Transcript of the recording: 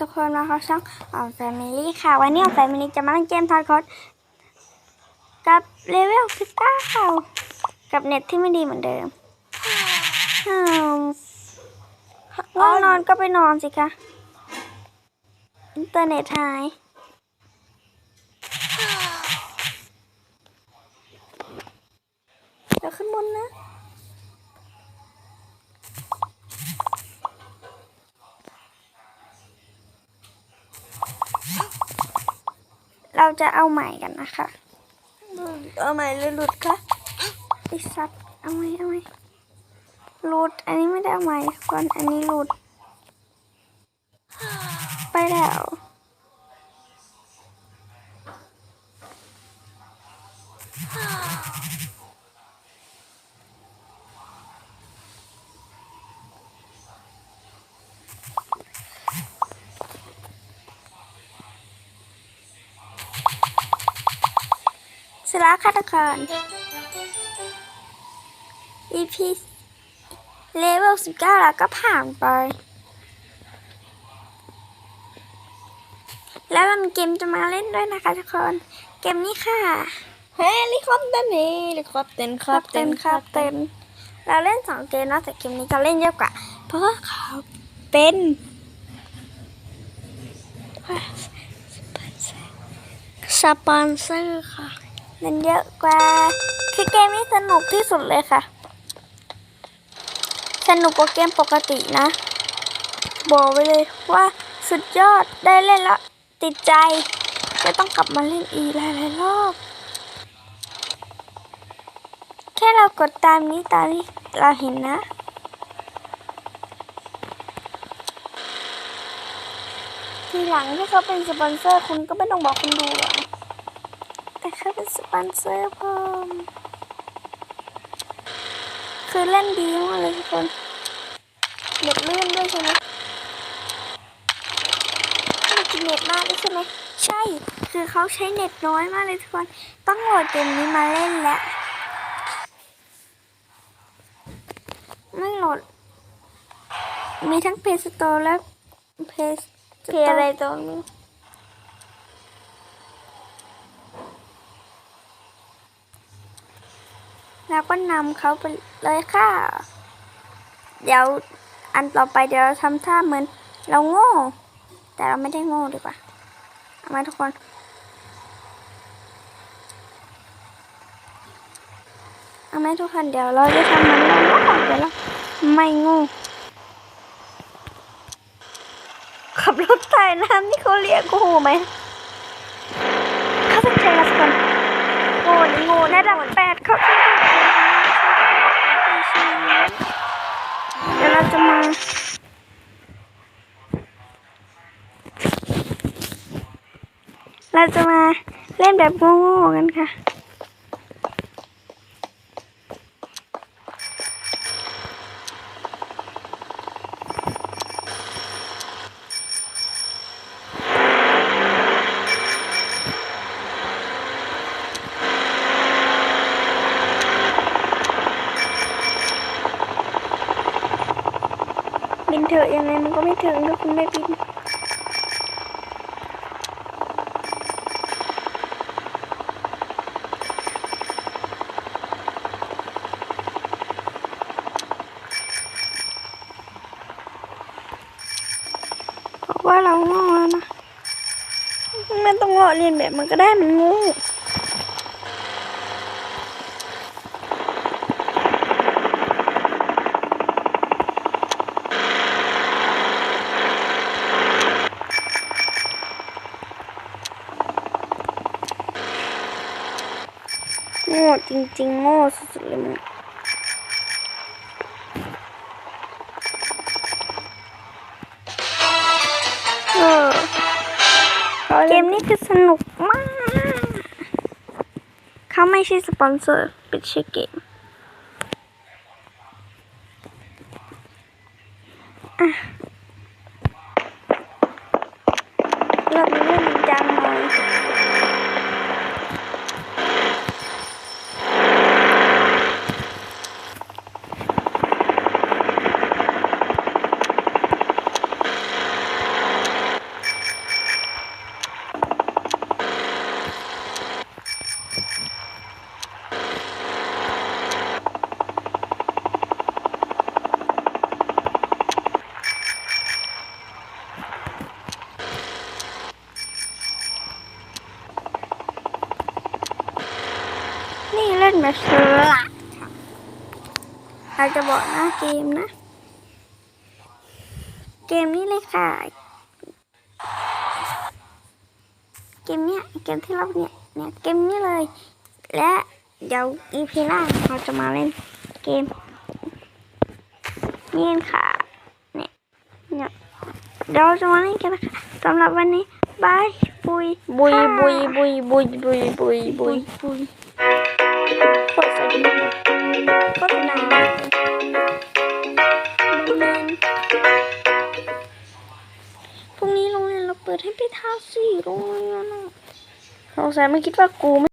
ทุกคนมาเข้าช่องออแฟมิลี่ค่ะ วันนี้ออแฟมิลี่จะมาเล่นเกมทอยคดกับเลเวลพิต้าค่ะกับเน็ตที่ไม่ดีเหมือนเดิมอืมง่วงนอนก็ไปนอนสิคะอินเทอร์เน็ตหายเดี๋ยวขึ้นบนนะ เรา จะเอาใหม่กันนะคะ เอาใหม่เลยหลุดคะไอสัตว์เอาใหม่เอาใหม่หลุด อันนี้ไม่ได้เอาใหม่ก่อนอันนี้หลุด ไปแล้ว สลาฆาตกร EP เลเวล19แล้วก็ผ่านไป แล้วมันเกมจะมาเล่นด้วยนะคะทุกคน เกมนี้ค่ะเฮลิคอปเตอร์นี่เฮลิคอปเตอร์ครับเต็มครับเต็มเราเล่นสองเกมนะแต่เกมนี้จะเล่นเยอะกว่า เพราะว่าเขาเป็นสปอนเซอร์ค่ะ เล่นเยอะกว่า คือเกมนี้สนุกที่สุดเลยค่ะ สนุกกว่าเกมปกตินะ บอกไว้เลยว่าสุดยอดได้เล่นแล้วติดใจ จะต้องกลับมาเล่นอีกหลายๆรอบ แค่เรากดตามนี้ตอนนี้เราเห็นนะทีหลังที่เขาเป็นสปอนเซอร์คุณก็ไม่ต้องบอกคุณดูหรอก แต่เขาเป็นสปอนเซอร์เพิ่มคือเล่นดีมากเลยทุกคนเน็ตลื่นด้วยใช่ไหมมันกินเน็ตมากด้วยใช่ไหมใช่ คือเขาใช้เน็ตน้อยมากเลยทุกคน ต้องโหลดเกมนี้มาเล่นแล้ว ไม่โหลด มีทั้ง Play Store และ Play เพลอะไรตรงนี้ แล้วก็นำเขาไปเลยค่ะ เดี๋ยวอันต่อไปเดี๋ยวเราทำท่าเหมือนเราโง่ แต่เราไม่ได้โง่ดีกว่าเอาไหมาทุกคน เอาไหมทุกคนเดี๋ยวเราจะทำเหมันเราโง่เดี๋ยวเราไม่โง่ขับรถใต้น้ำนี่เขาเรียกกูไหมเขาจะใจละคน โในระดับแปดเขาเดี๋ยวเราจะมาเราจะมาเล่นแบบโง่ๆกันค่ะ นเถอะยังไงมันก็ไม่ถึงถ้าคุณไม่บินว่าเราโง่แล้วนะไม่ต้องเลาะเรียนแบบมันก็ได้มันโง่ จริง ๆ โง่สุดๆเลยมึงเออเกมนี้คือสนุกมาก เขาไม่ใช่สปอนเซอร์เป็นชื่อเกมอะรอบนี้เล่นจริงจังหน่อย ล่ นแบบสลัดค่ะเราจะบอกหน้าเกมนะ เกมนี้เลยค่ะ เกมเนี้ยเกมที่เราเนี่ยเนี่ยเกมนี้เลย และเดี๋ยวอีพีหน้าเราจะมาเล่นเกมนี่ค่ะเนี่ยเนี่ยเดี๋ยวเราจะมาเล่นกันนะคะสำหรับวันนี้บายบุยบุยบุยบุยบุยบุยบุยบุยาสี่ร้อยนะสงสัยไม่คิดว่ากูไม่